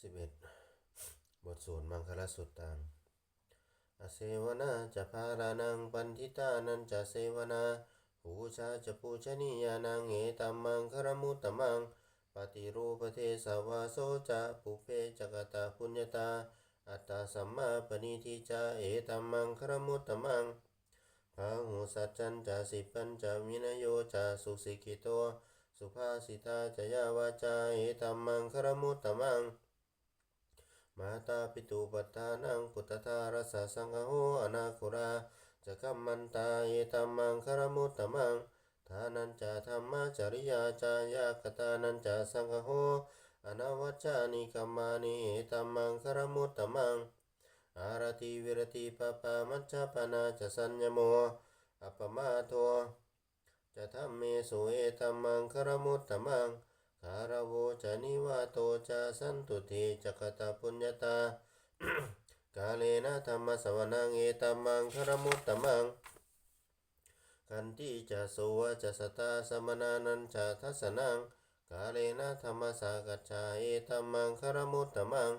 สิบเอ็ดบทสวดมังคลสุตตังอเสวนาจะพารานังปันทิตานันจะเสวนาปูชาจะปูชนียานังเอตัมมังคารมุตตมัง ปฏิรูปเทสวาโสจะปุเพจกตาปุญญตา อัตตาสัมมาปณิทิจาเอตัมมังคารมุตตมังพาหูสัจจันจะสิปัญจะวินโยจะสุสิกิโต สุภาสิตาจะยาวาจาเอตัมมังคารมุตตมัง มาตาปิตุปัฏฐานังพุทธทารสสสังฆโหอนาคุราจะกัมมันตาเยตัมมังคารมุตตมังทานันจะธรรมจริยาจายากตานันจะสังฆโหอนาวัจจานิกัมมานิเอตัมมังคารมุตตมังอารติวิรติปปามัจจปนาจะสัญญโมอัปปมาโทจะธรรมเมสุเอตัมมังคารมุตตมัง คารโวจะนิวาโตจะสันตุเทจักตาปุญญาตากาเลนะธรรมสวนังเอตัมังคารมุตตมังกันติจะโสวะจะสตาสมนานันจะทัสนังกาเลนะธรรมสากัจจาเอตัมังคารมุตตมัง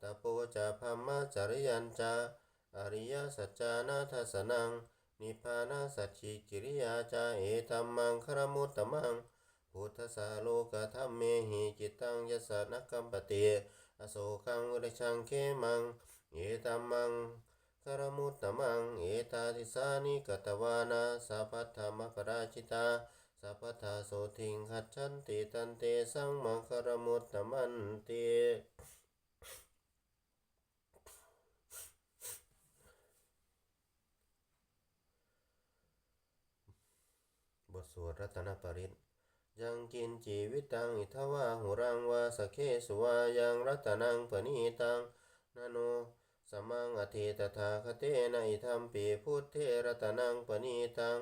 ตโปจะพัมมจริยันจะอริยสัจจานาทัสนังนิพพานาสัจฉิกิริยาจาเอตัมมังคารมุตตมัง พุทธสาโลกธรรมเมหิจิตตังยสสนกัมปติอโศกังวิรชังเขมังเอตัมมังคารมุตตมังเอตาทิสานิกตวานาสัพพธรรมปราชิตาสัพพทาโสทิงขัดชันติตันเตสังมังคารมุตตมันติบทสวดรัตนปริต ยังกินจีวิตังอิทวาหุรังวาสเคสุวายังรัตนังปณีตังนโนสมังอธิตถาคเตนะอิธรรมปีพุทเทรัตนังปณีตัง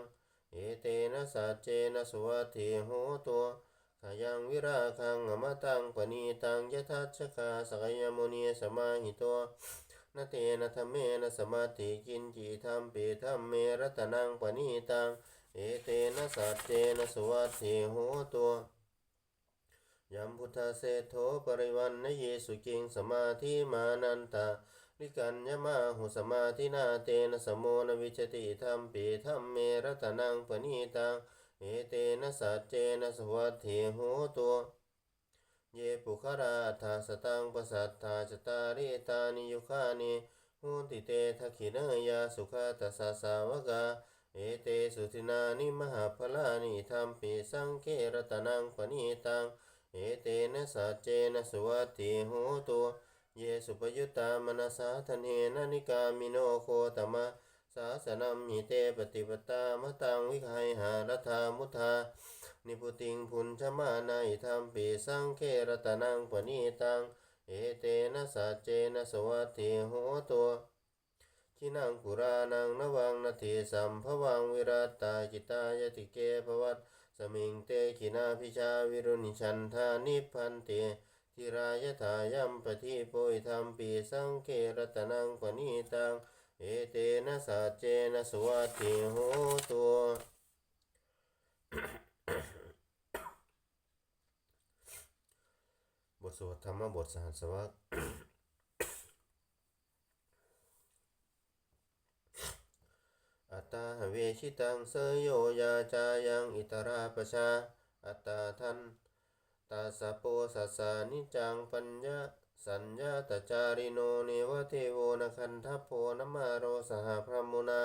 เอเตนะสัจเจนะสวัตถิโหตัวขยังวิราคังอมตังปณีตังยทัชคาสกยมุนีสมาหิตัวนาเตนะธรรมเมนะสมาธิกินจีธรรมปีธรรมเมรัตนังปณีตัง เอเตนะสัจเจนะสุวัตถิโหตัวยัมพุทธเศโธปริวันนเยสุกิงสมาธิมานันตาลิกันยมาหุสมาธินาเตนะสมโมนวิชติธรรมปีธรรมเมรัตนังปณีตังเอเตนะสัจเจนะสวัตถิโหตัวเยปุคราธาสตังปสัทธาจตาริตานิยุคานิหุติเตทักขินยาสุขตัสสะสาวกา เอเตสุทินานิมหาพลานิธรรมปีสังเกรตนังปณีตัง เอเตนะสัจเจนะสุวัติโหตัวเยสุปยุตตามนัสสาทเนนะนิกามิโนโคตมะสาสนัมหิเตปฏิปตามะตังวิคัยหารัธามุทานิพุติงพุนชมานาอิธรรมปีสังเครตนังปณีตัง เอเตนะสัจเจนะสวัติโหตัว ทินังปุรานังนวังนาทีสัมภวังวิรัตตาจิตายติเกภวัตสมิงเตขินาพิชาวิรุณิชันธานิพันเตทิรายถายัมปทิโพยธรรมปีสังเครตนังปณีตังเอเตนะสัจเจนะสวัตถิโหตัวบทสวดธรรมบทสหัสวรรษ อั ตาเวชิตังเสยโยยาจายังอิตราปชา อัตตาทันตาสะโปสัสานิจังปัญญาสัญญาตจาริโนเนวเทโวนคันทัพโพนมาโรสหพรมุนา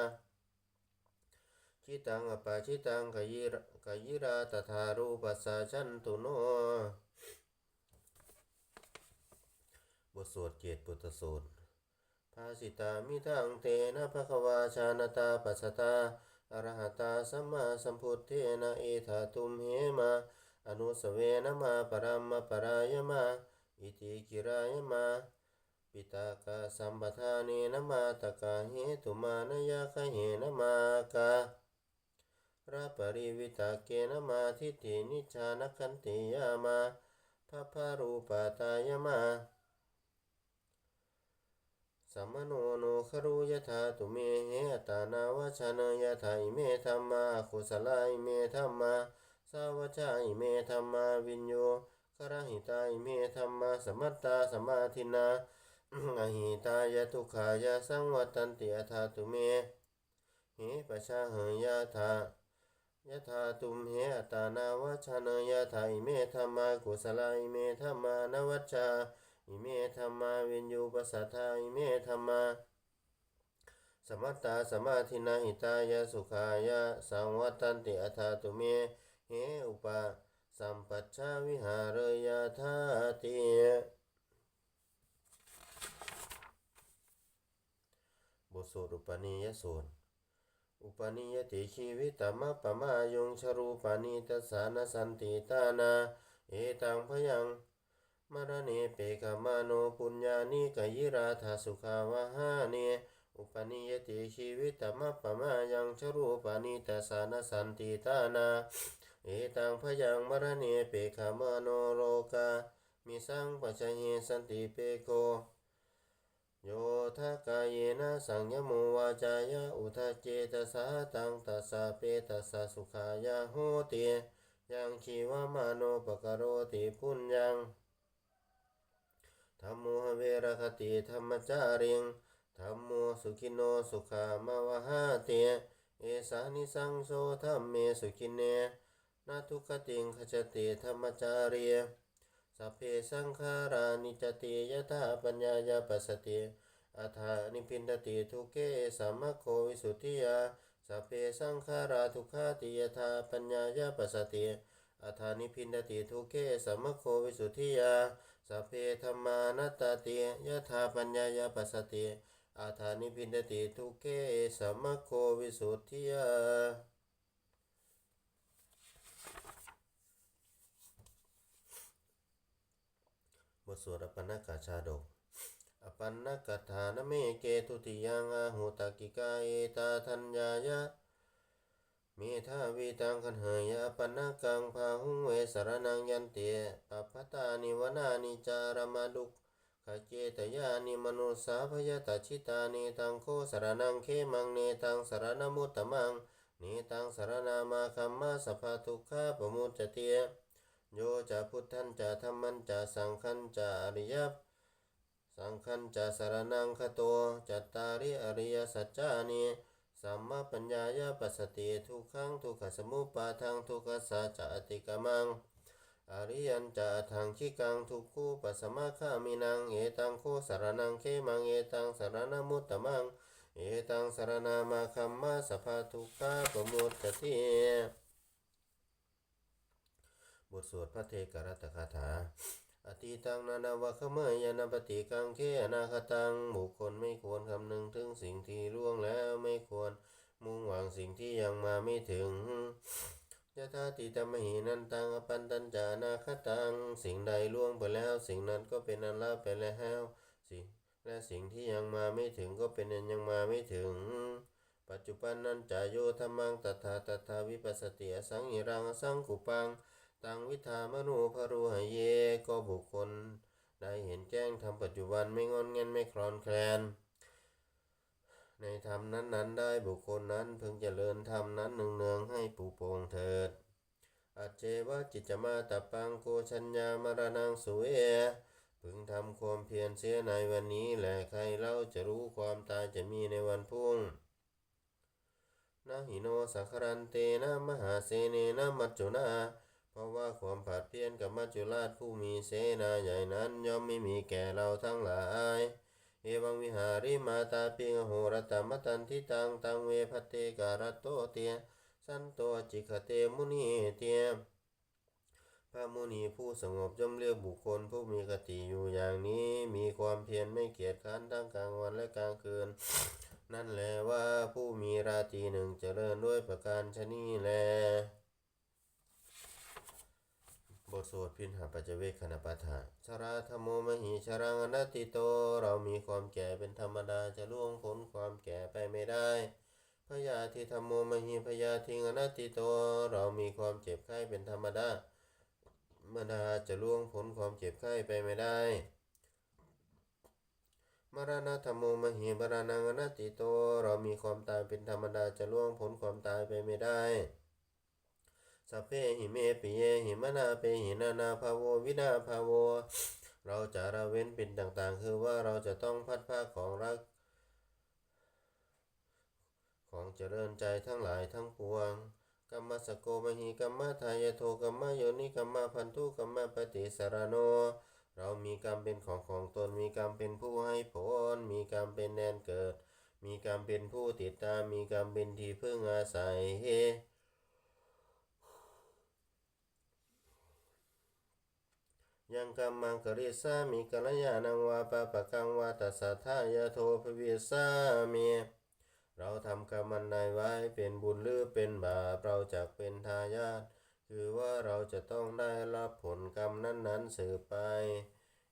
ชิตังอปาชิตังกยิรกยิราตถารูปัสสะชันตุโนบทสวดเกตปุตตสูตร ภาสิตามิทังเตนะภควาชานตาปัสสตาอรหัตาสัมมาสัมพุทเทนะเอธาตุมเหมา อนุสเวนะมาปรัมมปรายมา อิติกิรายมา ปิตากาสัมปทาเนนะมาตกาเหตุมานยาคะเหนะมาการาปริวิตาเกนะมาทิฏินิชานคันติยามาพระพารูปตายมา สัมโนโนครุยถาตุเมเหตานาวชานยถาอิเมธรรมาคุสลาอิเมธรรมาสาวชาอิเมธรรมาวิญโยครหิตาอิเมธรรมาสมัตตาสมาธินาอหิตายทุขายาสังวัตันติอัฏฐาตุเมเหปชาเหยาธายะธาตุมเหตานาวชานยะธาอิเมธรรมากุศลาอิเมธรรมานวัชชา อิเมธรรมาวินยูปสัทธาอิเมธรรมาสมัตตาสมาธินาหิตายาสุขายาสังวัตันติอัฏฐาตุเมเหอุปาสัมปัชชาวิหารยาธาติบทสวดอุปนิยสูตรอุปนิยติชีวิตมะปะมายงชรูปานิตสานสันติตานา เอตังพยัง มรเนเปกามโนปุญญานิกยิราธาสุขาวะหาเนอุปนิยติชีวิตมะปะมายังชรูปานิตสานสันติตานาเอตังพยังมรเนเปกามโนโลกามิสังปัจจเยสันติเปโกโยทากายเยนะสังยโมวาจายะอุทาเจตสาตังตัสสะเปตัสสะสุขายะโหติยังชีวามโนปกโรติพุญญัง ธรรมโมเวรคติธรรมจาริงธรรมโมสุขิโนสุขามาวหาเตเอสานิสังโสธรรมเมสุขิเนนาทุกขติงขจติธรรมจารียสัพเพสังขารานิจติยถาปัญญายาปัสสติอัฏฐานิพินดติทุเกสัมมโควิสุทธิยาสัพเพสังขาราทุกขาติยถาปัญญายาปัสสติอัฏฐานิพินดติทุเกสัมมโควิสุทธิยา สัพเพธรรมานัตตติยถาปัญญายาปัสสติอัฏฐานิพินดติทุเกสัมมโควิสุทธิยาบทสวดอปันนกาชาดกอปันนกถานเมเกตุติยังอาหุตกิกาเอตาทัญญายะเมธาวีตังคันเหยอปันนกังพาหุงเวสรนังยันเตปัปปตานิวนานิจารมาดุกขเจตยานิมนุสาพยตชิตานิตังโคสรนังเขมังเนตังสรณมุตตมังเนตังสรนามาคัมมาสภาทุกขาปมุจจเตียโยจะพุทธันจะธรรมันจะสังขันจะอริยสังขันจะสารนังคโตจัตตาริอริยสัจจานิ สัมมาปัญญายาปัสสติทุกขังทุกขสมุปาทังทุกขสัจจะติกมัง อริยันจะทังคิกังทุกคูปัสมาคามินังเอตังโคสารนังเคมังเอตังสารนมุตตมังเอตังสารนามาคัมมาสภาทุกขาปมุตตติบทสวดพระเทกรัตคาถา อติตังนานาวะขเมยานาปฏิกังเคอนาคตัง บุคคลไม่ควรคำนึงถึงสิ่งที่ล่วงแล้วไม่ควรมุ่งหวังสิ่งที่ยังมาไม่ถึงยะธาติตมหินันตังอปันตัญจานาคตัง สิ่งใดล่วงไปแล้ว สิ่งนั้นก็เป็นอันละไปแล้วสิและสิ่งที่ยังมาไม่ถึงก็เป็นอันยังมาไม่ถึง ปัจจุบันนั้นจายโยธรรมังตถาตถาวิปัสสติสังหิรังสังกุปัง ตังวิธามโนภรุหเยก็บุคคล ได้เห็นแจ้งทำปัจจุบันไม่งอนเงันไม่คลอนแคลน ในธรรมนั้นๆ ได้บุคคลนั้นพึงเจริญธรรมนั้นเนืองให้ปูโปงเถิดอัจเจวะจิจมาตปังโกชัญญามรณังสุเอพึงทำความเพียรเสียในวันนี้แหละใครเล่าจะรู้ความตายจะมีในวันพุ่งนะหิโนสัครันเตนะมหาเสเนนะมัจจุนา เพราะว่าความผาดเพี้ยนกับมัจจุราชผู้มีเสนาใหญ่นั้นย่อมไม่มีแก่เราทั้งหลายเอวังวิหาริมาตาปิงโหรตมตันทิตังตังเวพัตเตการโตเตียสันโตจิกเตมุนีเตียพระมุนีผู้สงบย่อมเรียกบุคคลผู้มีกติอยู่อย่างนี้มีความเพียรไม่เกียจคร้านทั้งกลางวันและกลางคืน นั่นแหละว่าผู้มีราตรีหนึ่งเจริญด้วยประการชนีแล บทสวดพินหาปัจจเวคขณปาฐาชราธรรมโมมหิชรังอนัตติโต เรามีความแก่เป็นธรรมดาจะล่วงพ้นความแก่ไปไม่ได้ พยาธิธรรมโมมหิพยาธิอนัตติโต เรามีความเจ็บไข้เป็นธรรมดาธรรมดาจะล่วงพ้นความเจ็บไข้ไปไม่ได้ มรณะธรรมโมมหิบรานังอนัตติโต เรามีความตายเป็นธรรมดาจะล่วงพ้นความตายไปไม่ได้ สัพเพหิเมปิเยหิมนาเปหินานาภาโววินาภาโว เราจะละเว้นเป็นต่างๆ คือว่าเราจะต้องพัดภาของรัก ของเจริญใจทั้งหลายทั้งปวงกัมมสโกมหิกัมมทายโทกัมมโยนิกัมมพันธุกัมมปฏิสารโน เรามีกรรมเป็นของของตนมีกรรมเป็นผู้ให้ผล มีกรรมเป็นแดนเกิด มีกรรมเป็นผู้ติดตาม มีกรรมเป็นที่พึ่งอาศัยเฮ ยังกรรมังกริสามิกัลยาณังวาปะปะกังวาตัสสะทายาโทภวิสามิเราทำกรรมอันใดไว้เป็นบุญหรือเป็นบาปเราจะเป็นทายาทคือว่าเราจะต้องได้รับผลกรรมนั้นๆสืบไป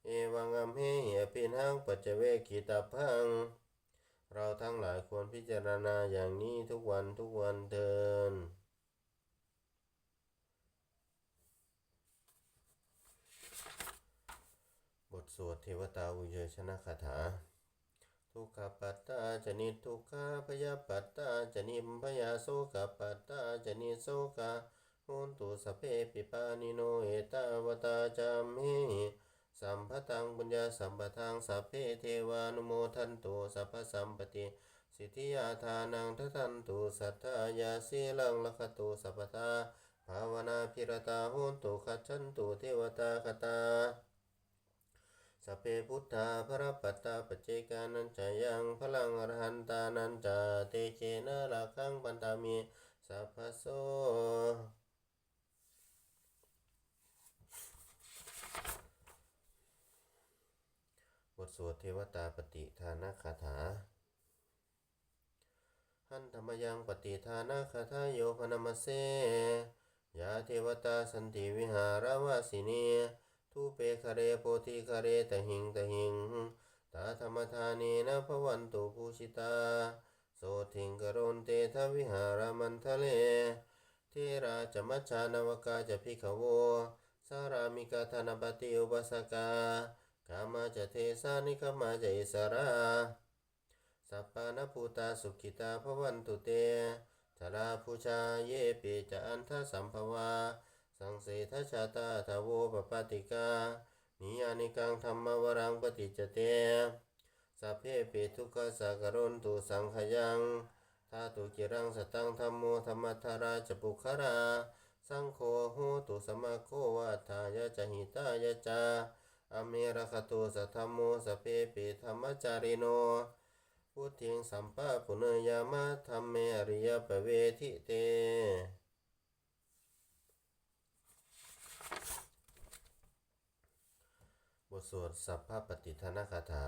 เอวังอัมเหหิอภินังปัจเจเวกิตาพัง เราทั้งหลายควรพิจารณาอย่างนี้ทุกวันทุกวันเดิน บท สวดเทวตาอุเยชนะคาถา ทุกขปัตตาจนิทุกขาพยาปัตตาจนิมพยาโสกปัตตาจนิโสกาโหนตุสเพปิปานิโนเอตาวตาจามเมสัมภตังบุญญาสัมปทังสัพเพเทวานุโมทันตุสัพพสัมปติ สิทธิยาทานังทัทันตุสัทธายาสีลังลคตุสัพพทาภาวนาพิรตาโหนตุขัจฉันตุเทวตาคตา สัพเพพุทธาพระปัตตาปจเจกานันจายังพลังอรหันตานันจาเตเชนะราคังปันตามีสัพพโสบทสวดเทวตาปฏิทานาคาถา หันธรรมยังปฏิทานาคาถาโยพนมเสยาเทวตาสันติวิหารวาสินี ทุเปคะเรโพธิคะเรตหิงตหิงตาธรรมธานีนะภวันตุภูชิตา โสทิงกโรนเตทวิหารมันทะเล เทราจมัจจานวกาจะพิขโว สารามิกาธนปฏิอุปสกากามาจะเทสานิกามาจะอิสราสัปปานภูตาสุขิตาภวันตุเตธราภูชาเยปิจะอันทสัมภวา สังเสทชาตาทาวปปติกานิยานิกังธรรมวรังปฏิจเตสัพเพปิทุกขสักรนตุสังขยังทาตุกิรังสตังธรรมโมธรรมทาราจปุคารา สังโฆโหตุสมาโควัฏายะจหิตายะจาอเมระคตุสัทธมโมสพเพปิธรรมจาริโนพุทธิงสัมปะปุเนยามะธรรมเมอริยปเวทิเต บทสวดสัพพะปฏิทานาคาถา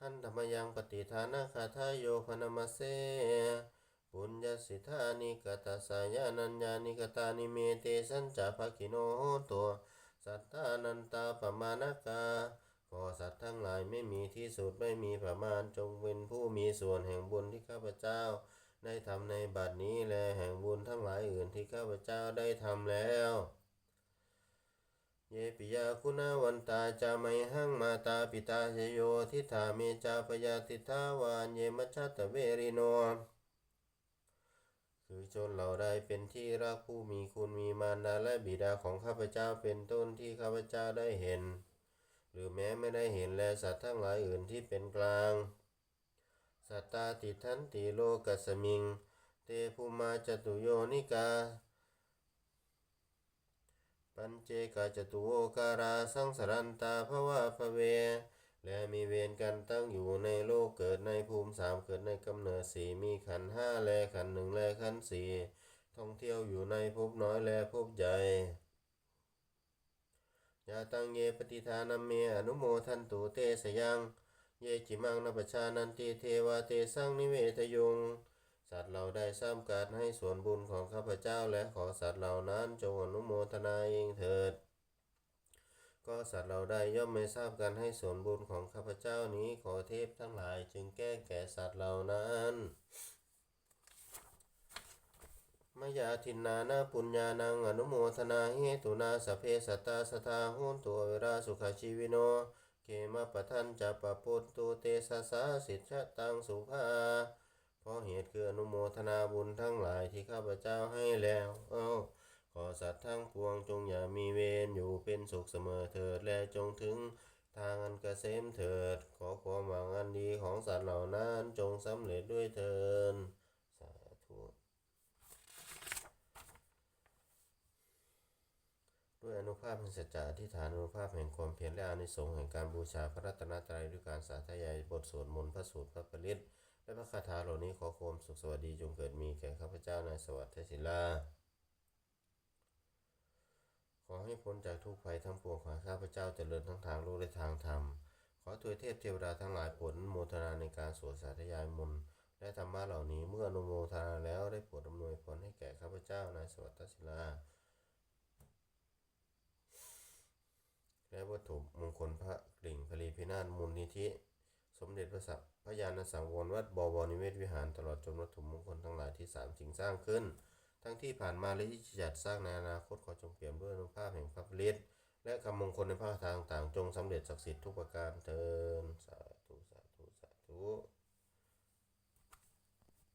หันธรรมยังปฏิทานาคาถาโยพนมเสปุญญสิทธานิกตาสายานัญญานิกตานิเมเตสัญจาภคิโนโตัวสัทธานันตาปมานกาขอสัตว์ทั้งหลายไม่มีที่สุดไม่มีประมาณจงเป็นผู้มีส่วนแห่งบุญที่ข้าพเจ้า ได้ทำในบัดนี้และแห่งบุญทั้งหลายอื่นที่ข้าพเจ้าได้ทำแล้ว เยปิยาคุณาวันตาจาไมหังมาตาปิตาเชโยทิธาเมจาปยาติทาวานเยมัชชัตเวริโนคือชนเราได้เป็นที่รักผู้มีคุณมีมารดาและบิดาของข้าพเจ้าเป็นต้นที่ข้าพเจ้าได้เห็น หรือแม้ไม่ได้เห็นแลสัตว์ทั้งหลายอื่นที่เป็นกลาง สัตตาติทันติโลกัสมิง เตภูมาจตุโยนิกา ปัญเจกาจตุโวการาสังสารันตาภวะภเว และมีเวรกันตั้งอยู่ในโลกเกิดในภูมิสามเกิดในกำเนิดสี่มีขันห้าแลขันหนึ่งแลขันสี่ท่องเที่ยวอยู่ในภพน้อยแลภพใหญ่ยาตังเยปฏิทานัมเมอนุโมทันตุเตสยัง เยจิมังนปชานันติเทวาเตสังนิเวทยง สัตว์เราได้ซ้ำการให้ส่วนบุญของข้าพเจ้าและขอสัตว์เหล่านั้นจงอนุโมทนาเองเถิด ก็สัตว์เราได้ย่อมไม่ทราบการให้ส่วนบุญของข้าพเจ้านี้ขอเทพทั้งหลายจึงแก้แก่สัตว์เหล่านั้นมยาทินนานาปุญญานังอนุโมทนาเหตุนาสเพสตาสทาหุนตัวเวราสุขชีวิโนเกมปะทันจะปะปุตตุเตสสาสิทธะตังสุภา ราะเหตุคืออนุโมทนาบุญทั้งหลายที่ข้าพเจ้าให้แล้ว เอ้าอสัตว์ทั้งปวงจงอย่ามีเวรอยู่เป็นสุขเสมอเถิดและจงถึงทางอันเกษมเถิด ขอความหวังอันดีของสัตว์เหล่านั้นจงสำเร็จด้วยเถิดสาธุด้วยอนุภาพแห่งสัจจะอธิษฐานอนุภาพแห่งความเพียรและอานิสงส์แห่งการบูชาพระรัตนตรัยด้วยการสาธยายบทสวดมนต์พระสูตรพระปริต และพระคาถาเหล่านี้ขอความสุขสวัสดีจงเกิดมีแก่ข้าพเจ้าในสวัสดิ์ศิลา ขอให้พ้นจากทุกภัยทั้งปวงขอให้ข้าพเจ้าเจริญทั้งทางโลกและทางธรรม ขอถวยเทพเทวดาทั้งหลายผลโมทนาในการสวดสาธยายมนต์และธรรมะเหล่านี้เมื่อนุโมทนาแล้วได้โปรดอำนวยผลให้แก่ข้าพเจ้าในสวัสดิ์ศิลาและวัตถุมงคลพระกริ่งพลีพินาศมูลนิธิ สมเด็จพระสัพพยานสังวรวัดบวรนิเวศวิหารตลอดจนวัตถุมงคลทั้งหลายที่สามสิ่งสร้างขึ้น ทั้งที่ผ่านมาและที่จัดสร้างในอนาคตขอจงเปี่ยมด้วยอนุภาพแห่งพระฤทธิ์และคำมงคลในภาคทางต่างจงสำเร็จศักดิ์สิทธิ์ทุกประการเทินสาธุสาธุสาธุ